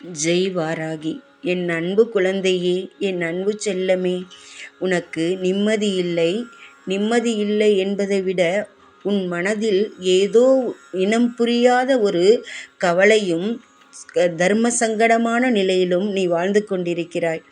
ஜெய் வாராகி என் அன்பு குழந்தையே என் அன்பு செல்லமே உனக்கு நிம்மதி இல்லை. நிம்மதி இல்லை என்பதை விட உன் மனதில் ஏதோ இனம் புரியாத ஒரு கவலையும் தர்ம சங்கடமான நிலையிலும் நீ வாழ்ந்து கொண்டிருக்கிறாய்.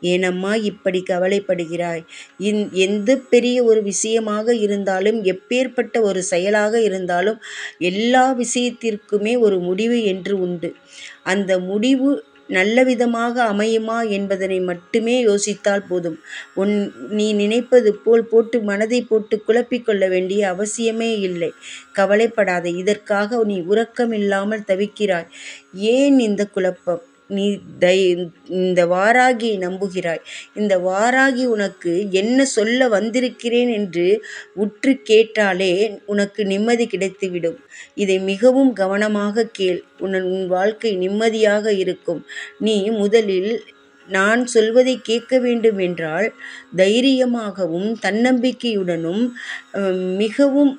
ஏனம்மா இப்படி கவலைப்படுகிறாய். இந் எந்த பெரிய ஒரு விஷயமாக இருந்தாலும் எப்பேற்பட்ட ஒரு செயலாக இருந்தாலும் எல்லா விஷயத்திற்குமே ஒரு முடிவு என்று உண்டு. அந்த முடிவு நல்ல விதமாக அமையுமா என்பதனை மட்டுமே யோசித்தால் போதும். உன் நீ நினைப்பது போல் போட்டு மனதை போட்டு குழப்பிக் கொள்ள வேண்டிய அவசியமே இல்லை. கவலைப்படாதே இதற்காக நீ உறக்கமில்லாமல் தவிக்கிறாய். ஏன் இந்த குழப்பம்? நீ தை இந்த வாராகியை நம்புகிறாய். இந்த வாராகி உனக்கு என்ன சொல்ல வந்திருக்கிறேன் என்று உற்று கேட்டாலே உனக்கு நிம்மதி கிடைத்துவிடும். இதை மிகவும் கவனமாக கேள். உன் உன் வாழ்க்கை நிம்மதியாக இருக்கும். நீ முதலில் நான் சொல்வதை கேட்க வேண்டும் என்றால் தைரியமாகவும் தன்னம்பிக்கையுடனும் மிகவும்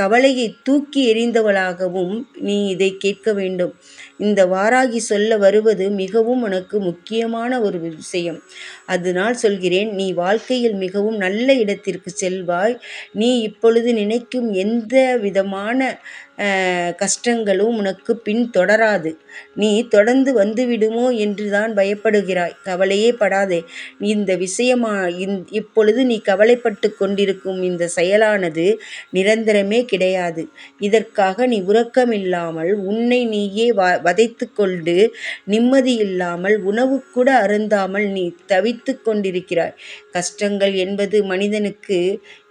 கவலையை தூக்கி எறிந்தவளாகவும் நீ இதை கேட்க வேண்டும். இந்த வாராகி சொல்ல வருவது மிகவும் உனக்கு முக்கியமான ஒரு விஷயம். அதனால் சொல்கிறேன் நீ வாழ்க்கையில் மிகவும் நல்ல இடத்திற்கு செல்வாய். நீ இப்பொழுது நினைக்கும் எந்த விதமான கஷ்டங்களும் உனக்கு பின் தொடராது. நீ தொடர்ந்து வந்துவிடுமோ என்று தான் பயப்படுகிறாய். கவலையே படாதே. இந்த விஷயமா இப்பொழுது நீ கவலைப்பட்டு கொண்டிருக்கும் இந்த செயலானது நிரந்தரமே கிடையாது. இதற்காக நீ உறக்கமில்லாமல் உன்னை நீயே வ வதைத்து கொண்டு நிம்மதி இல்லாமல் உணவு கூட அருந்தாமல் நீ தவித்து கொண்டிருக்கிறாய். கஷ்டங்கள் என்பது மனிதனுக்கு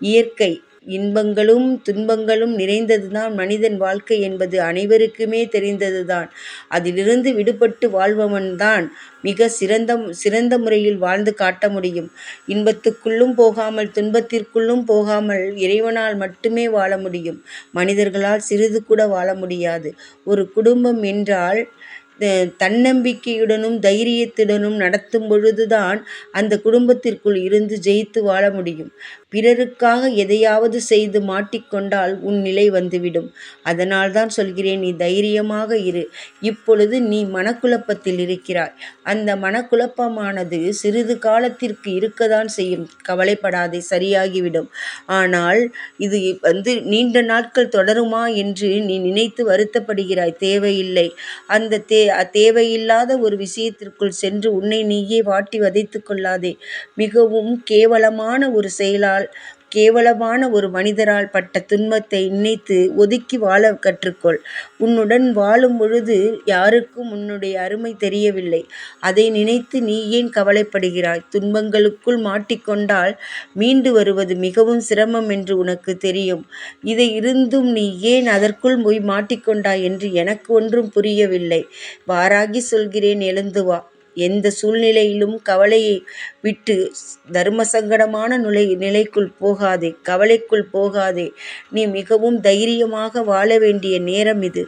இயற்கை. இன்பங்களும் துன்பங்களும் நிறைந்ததுதான் மனிதன் வாழ்க்கை என்பது அனைவருக்குமே தெரிந்ததுதான். அதிலிருந்து விடுபட்டு வாழ்பவன்தான் மிக சிறந்த சிறந்த முறையில் வாழ்ந்து காட்ட முடியும். இன்பத்துக்குள்ளும் போகாமல் துன்பத்திற்குள்ளும் போகாமல் இறைவனால் மட்டுமே வாழ முடியும். மனிதர்களால் சிறிது கூட வாழ முடியாது. ஒரு குடும்பம் என்றால் தன்னம்பிக்கையுடனும் தைரியத்துடனும் நடத்தும் பொழுதுதான் அந்த குடும்பத்திற்குள் இருந்து ஜெயித்து வாழ முடியும். பிறருக்காக எதையாவது செய்து மாட்டிக்கொண்டால் உன் நிலை வந்துவிடும். அதனால் தான் சொல்கிறேன் நீ தைரியமாக இரு. இப்பொழுது நீ மனக்குழப்பத்தில் இருக்கிறாய். அந்த மனக்குழப்பமானது சிறிது காலத்திற்கு இருக்கதான் செய்யும். கவலைப்படாதே சரியாகிவிடும். ஆனால் இது வந்து நீண்ட நாட்கள் தொடருமா என்று நீ நினைத்து வருத்தப்படுகிறாய். தேவையில்லை. அந்த தே தேவையில்லாத ஒரு விஷயத்திற்குள் சென்று உன்னை நீயே வாட்டி வதைத்து கொள்ளாதே. மிகவும் கேவலமான ஒரு செயலால் கேவலமான ஒரு மனிதரால் பட்ட துன்பத்தை நினைத்து ஒதுக்கி வாழ கற்றுக்கொள். உன்னுடன் வாழும் பொழுது யாருக்கும் உன்னுடைய அருமை தெரியவில்லை. அதை நினைத்து நீ ஏன் கவலைப்படுகிறாய்? துன்பங்களுக்குள் மாட்டிக்கொண்டால் மீண்டு வருவது மிகவும் சிரமம் என்று உனக்கு தெரியும். இதை இருந்தும் நீ ஏன் அதற்குள் போய் மாட்டிக்கொண்டாய் என்று எனக்கு ஒன்றும் புரியவில்லை. வாராகி சொல்கிறேன் எழுந்து வா. எந்த சூழ்நிலையிலும் கவலையை விட்டு தர்ம சங்கடமான நுழை நிலைக்குள் போகாதே கவலைக்குள் போகாதே. நீ மிகவும் தைரியமாக வாழ வேண்டிய நேரம் இது.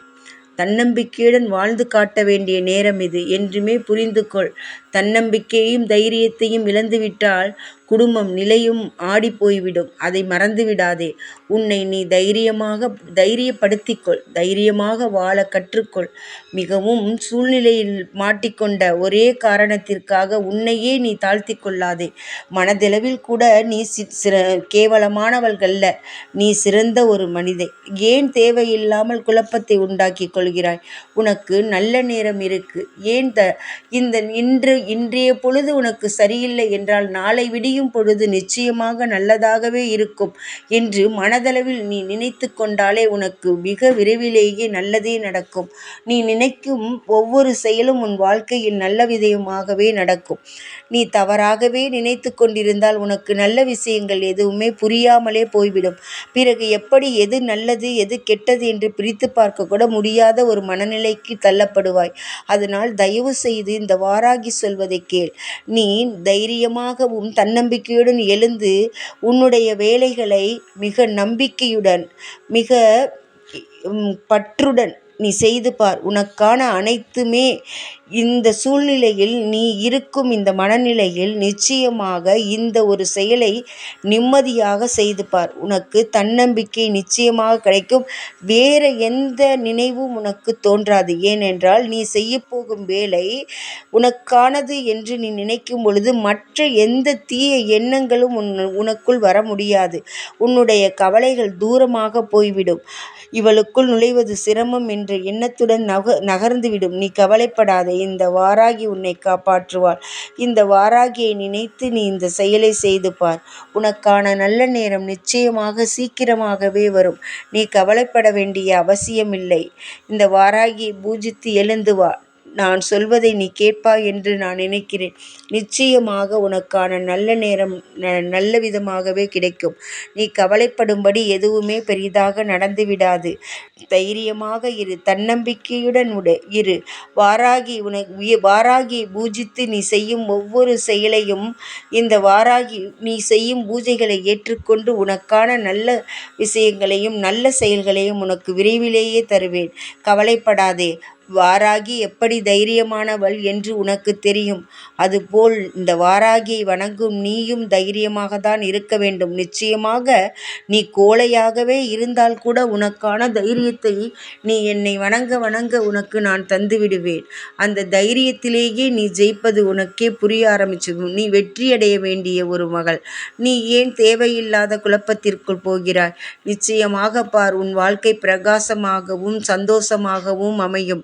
தன்னம்பிக்கையுடன் வாழ்ந்து காட்ட வேண்டிய நேரம் இது. என்றுமே புரிந்து கொள் தன்னம்பிக்கையையும் தைரியத்தையும் இழந்துவிட்டால் குடும்பம் நிலையும் ஆடி போய்விடும். அதை மறந்து விடாதே உன்னை நீ தைரியமாக தைரியப்படுத்திக்கொள். தைரியமாக வாழ கற்றுக்கொள். மிகவும் சூழ்நிலையில் மாட்டிக்கொண்ட ஒரே காரணத்திற்காக உன்னையே நீ தாழ்த்தி கொள்ளாதே. மனதளவில் கூட நீ சிற கேவலமானவள்கள்ல நீ சிறந்த ஒரு மனிதை. ஏன் தேவையில்லாமல் குழப்பத்தை உண்டாக்கி கொள்கிறாய்? உனக்கு நல்ல நேரம் இருக்கு. ஏன் த இந்த இன்று இன்றைய பொழுது உனக்கு சரியில்லை என்றால் நாளை விடியும் பொழுது நிச்சயமாக நல்லதாகவே இருக்கும் என்று மனதளவில் நீ நினைத்து கொண்டாலே உனக்கு மிக விரைவிலேயே நல்லதே நடக்கும். நீ நினைக்கும் ஒவ்வொரு செயலும் உன் வாழ்க்கையில் நல்ல விதயமாகவே நடக்கும். நீ தவறாகவே நினைத்து கொண்டிருந்தால் உனக்கு நல்ல விஷயங்கள் எதுவுமே புரியாமலே போய்விடும். பிறகு எப்படி எது நல்லது எது கெட்டது என்று பிரித்து பார்க்க கூட முடியாத ஒரு மனநிலைக்கு தள்ளப்படுவாய். அதனால் தயவு செய்து இந்த வாராகி சொல்வதை கேள். நீ தைரியமாகவும் தன்னம்பிக்கையுடன் எழுந்து உன்னுடைய வேலைகளை மிக நம்பிக்கையுடன் மிக பற்றுடன் நீ செய்து பார். உனக்கான அனைத்துமே இந்த சூழ்நிலையில் நீ இருக்கும் இந்த மனநிலையில் நிச்சயமாக இந்த ஒரு செயலை நிம்மதியாக செய்து பார். உனக்கு தன்னம்பிக்கை நிச்சயமாக கிடைக்கும். வேறு எந்த நினைவும் உனக்கு தோன்றாது. ஏனென்றால் நீ செய்யப்போகும் வேலை உனக்கானது என்று நீ நினைக்கும் பொழுது மற்ற எந்த தீய எண்ணங்களும் உன் உனக்குள் வர முடியாது. உன்னுடைய கவலைகள் தூரமாக போய்விடும். இவளுக்குள் நுழைவது சிரமம் என்ற எண்ணத்துடன் நக நகர்ந்துவிடும். நீ கவலைப்படாதே இந்த வாராகி உன்னை காப்பாற்றுவாள். இந்த வாராகியை நினைத்து நீ இந்த செயலை செய்து பார். உனக்கான நல்ல நேரம் நிச்சயமாக சீக்கிரமாகவே வரும். நீ கவலைப்பட வேண்டிய அவசியமில்லை. இந்த வாராகியை பூஜித்து எழுந்து வா. நான் சொல்வதை நீ கேட்பாய் என்று நான் நினைக்கிறேன். நிச்சயமாக உனக்கான நல்ல நேரம் நல்ல விதமாகவே கிடைக்கும். நீ கவலைப்படும்படி எதுவுமே பெரிதாக நடந்துவிடாது தைரியமாக இரு தன்னம்பிக்கையுடன் உட இரு. வாராகி உனக்கு வாராகி பூஜித்து நீ செய்யும் ஒவ்வொரு செயலையும் இந்த வாராகி நீ செய்யும் பூஜைகளை ஏற்றுக்கொண்டு உனக்கான நல்ல விஷயங்களையும் நல்ல செயல்களையும் உனக்கு விரைவிலேயே தருவேன். கவலைப்படாதே. வாராகி எப்படி தைரியமானவள் என்று உனக்கு தெரியும். அதுபோல் இந்த வாராகியை வணங்கும் நீயும் தைரியமாக தான் இருக்க வேண்டும். நிச்சயமாக நீ கோழையாகவே இருந்தால் கூட உனக்கான தைரியத்தை நீ என்னை வணங்க வணங்க உனக்கு நான் தந்து விடுவேன் அந்த தைரியத்திலேயே நீ ஜெயிப்பது உனக்கே புரிய ஆரம்பிச்சது நீ வெற்றியடைய வேண்டிய ஒரு மகள். நீ ஏன் தேவையில்லாத குழப்பத்திற்குள் போகிறாய்? நிச்சயமாக பார் உன் வாழ்க்கை பிரகாசமாகவும் சந்தோஷமாகவும் அமையும்.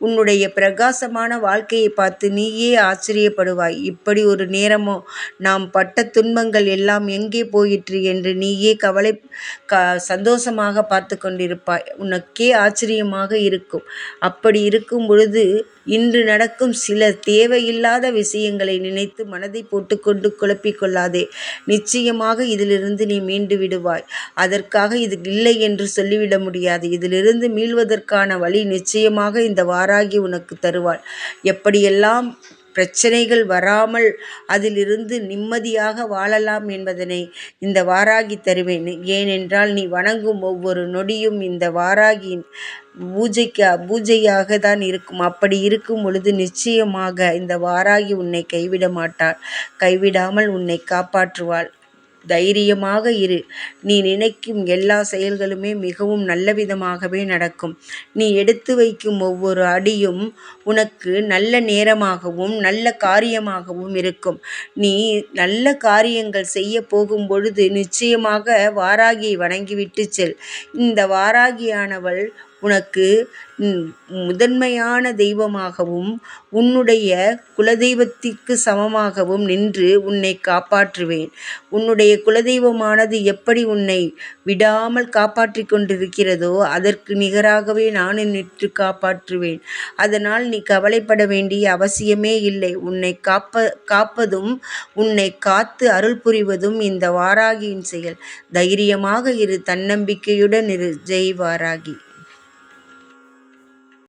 உன்னுடைய பிரகாசமான வாழ்க்கையை பார்த்து நீயே ஆச்சரியப்படுவாய். இப்படி ஒரு நேரமோ நாம் பட்ட துன்பங்கள் எல்லாம் எங்கே போயிற்று என்று நீயே கவலை க சந்தோஷமாக பார்த்து கொண்டிருப்பாய். உனக்கே ஆச்சரியமாக இருக்கும். அப்படி இருக்கும் பொழுது இன்று நடக்கும் சில தேவையில்லாத விஷயங்களை நினைத்து மனதை போட்டுக்கொண்டு குழப்பிக் கொள்ளாதே. நிச்சயமாக இதிலிருந்து நீ மீண்டு விடுவாய். அதற்காக இது இல்லை என்று சொல்லிவிட முடியாது. இதிலிருந்து மீள்வதற்கான வழி நிச்சயமாக இந்த வாராகி உனக்கு தருவாள். எப்படியெல்லாம் பிரச்சனைகள் வராமல் அதிலிருந்து நிம்மதியாக வாழலாம் என்பதனை இந்த வாராகி தருவேன். ஏனென்றால் நீ வணங்கும் ஒவ்வொரு நொடியும் இந்த வாராகியின் பூஜைக்கு பூஜையாக தான் இருக்கும். அப்படி இருக்கும் பொழுது நிச்சயமாக இந்த வாராகி உன்னை கைவிட மாட்டாள். கைவிடாமல் உன்னை காப்பாற்றுவாள். தைரியமாக இரு. நீ நினைக்கும் எல்லா செயல்களுமே மிகவும் நல்ல விதமாகவே நடக்கும். நீ எடுத்து வைக்கும் ஒவ்வொரு அடியும் உனக்கு நல்ல நேரமாகவும் நல்ல காரியமாகவும் இருக்கும். நீ நல்ல காரியங்கள் செய்ய போகும் பொழுது நிச்சயமாக வாராகியை வணங்கிவிட்டு செல். இந்த வாராகியானவள் உனக்கு முதன்மையான தெய்வமாகவும் உன்னுடைய குலதெய்வத்திற்கு சமமாகவும் நின்று உன்னை காப்பாற்றுவேன். உன்னுடைய குலதெய்வமானது எப்படி உன்னை விடாமல் காப்பாற்றி கொண்டிருக்கிறதோ அதற்கு நிகராகவே நான் நின்று காப்பாற்றுவேன். அதனால் நீ கவலைப்பட வேண்டிய அவசியமே இல்லை. உன்னை காப்ப காப்பதும் உன்னை காத்து அருள் புரிவதும் இந்த வாராகியின் செயல். தைரியமாக இரு தன்னம்பிக்கையுடன் இரு. ஜெய் வாராகி.